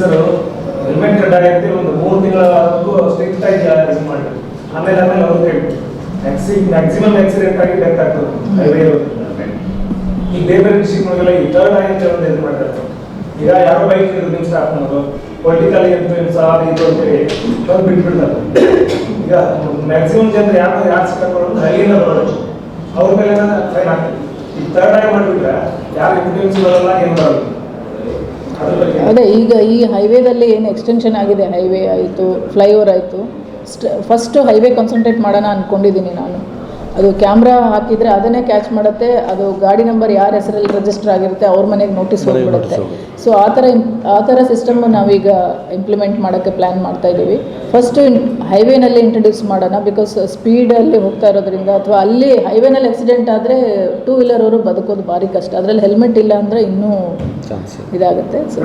ಪೊಲೀಸರು ಹೆಲ್ಮೆಟ್ ಕಡ್ಡಾಯ ಅಂತ ಒಂದು ಮೂರು ತಿಂಗಳವರೆಗೂ ಸ್ಟ್ರಿಕ್ಟ್ ಆಗಿ ಇದು ಮಾಡಿದ್ರು. ಆಮೇಲೆ ಆಮೇಲೆ ಅವ್ರು ಕೇಳಿ ಮ್ಯಾಕ್ಸಿ ಮ್ಯಾಕ್ಸಿಮಮ್ ಆಕ್ಸಿಡೆಂಟ್ ಆಗಿ ಡೆತ್ ಆಗ್ತದೆ ಹೈವೇ ಈಗ ಬೇರೆ ಬೇರೆ ಡಿಸ್ಟ್ರಿಕ್ಟ್ಗಳಿಗೆಲ್ಲ ಈ ಥರ್ಡ್ ಆಗಿ ಒಂದು ಇದು ಮಾಡ್ತಾರೆ. ಈಗ ಯಾರೋ ಬೈಕ್ ನಿಮ್ಮ ಸ್ಟಾಪ್ ಮಾಡೋದು ಪೊಲಿಟಿಕಲ್ ಇನ್ಫ್ಲೂಯೆನ್ಸ್ ಅದು ಇದು ಅಂತೇಳಿ ಬಂದು ಬಿಟ್ಬಿಡ್ತಾರೆ. ಈಗ ಮ್ಯಾಕ್ಸಿಮಮ್ ಜನರು ಯಾರು ಯಾರು ಸಿಕ್ಕಾಕೊಂಡು ಹಳ್ಳಿಯಿಂದ ಬರೋದು ಅವ್ರ ಮೇಲೆ ಫೈನ್ ಆಗ್ತದೆ ಈ ಥರ್ಡ್ ಆಗಿ ಮಾಡಿಬಿಟ್ರೆ ಯಾರು ಇನ್ಫ್ಲೂಯೆನ್ಸ್ ಬರೋಲ್ಲ ಏನು ಬಗ್ಗೆ ಅದೇ ಈಗ ಈ ಹೈವೇದಲ್ಲಿ ಏನು ಎಕ್ಸ್ಟೆನ್ಷನ್ ಆಗಿದೆ, ಹೈವೇ ಆಯಿತು ಫ್ಲೈಓವರ್ ಆಯಿತು ಫಸ್ಟ್ ಫಸ್ಟು ಹೈವೇ ಕಾನ್ಸಂಟ್ರೇಟ್ ಮಾಡೋಣ ಅಂದ್ಕೊಂಡಿದ್ದೀನಿ ನಾನು. ಅದು ಕ್ಯಾಮ್ರಾ ಹಾಕಿದರೆ ಅದನ್ನೇ ಕ್ಯಾಚ್ ಮಾಡುತ್ತೆ. ಅದು ಗಾಡಿ ನಂಬರ್ ಯಾರ ಹೆಸರಲ್ಲಿ ರಿಜಿಸ್ಟರ್ ಆಗಿರುತ್ತೆ ಅವ್ರ ಮನೆಗೆ ನೋಟಿಸ್ ಹೋಗ್ಬಿಡುತ್ತೆ. ಸೊ ಆ ಥರ ಆ ಥರ ಸಿಸ್ಟಮ್ ನಾವೀಗ ಇಂಪ್ಲಿಮೆಂಟ್ ಮಾಡೋಕ್ಕೆ ಪ್ಲ್ಯಾನ್ ಮಾಡ್ತಾ ಇದ್ದೀವಿ. ಫಸ್ಟು ಹೈವೇನಲ್ಲಿ ಇಂಟ್ರಡ್ಯೂಸ್ ಮಾಡೋಣ ಬಿಕಾಸ್ ಸ್ಪೀಡಲ್ಲಿ ಹೋಗ್ತಾ ಇರೋದ್ರಿಂದ ಅಥವಾ ಅಲ್ಲಿ ಹೈವೇನಲ್ಲಿ ಆಕ್ಸಿಡೆಂಟ್ ಆದರೆ ಟೂ ವೀಲರ್ ಅವರು ಬದುಕೋದು ಭಾರಿ ಕಷ್ಟ. ಅದರಲ್ಲಿ ಹೆಲ್ಮೆಟ್ ಇಲ್ಲ ಅಂದರೆ ಇನ್ನೂ ಇದಾಗುತ್ತೆ. ಸೊ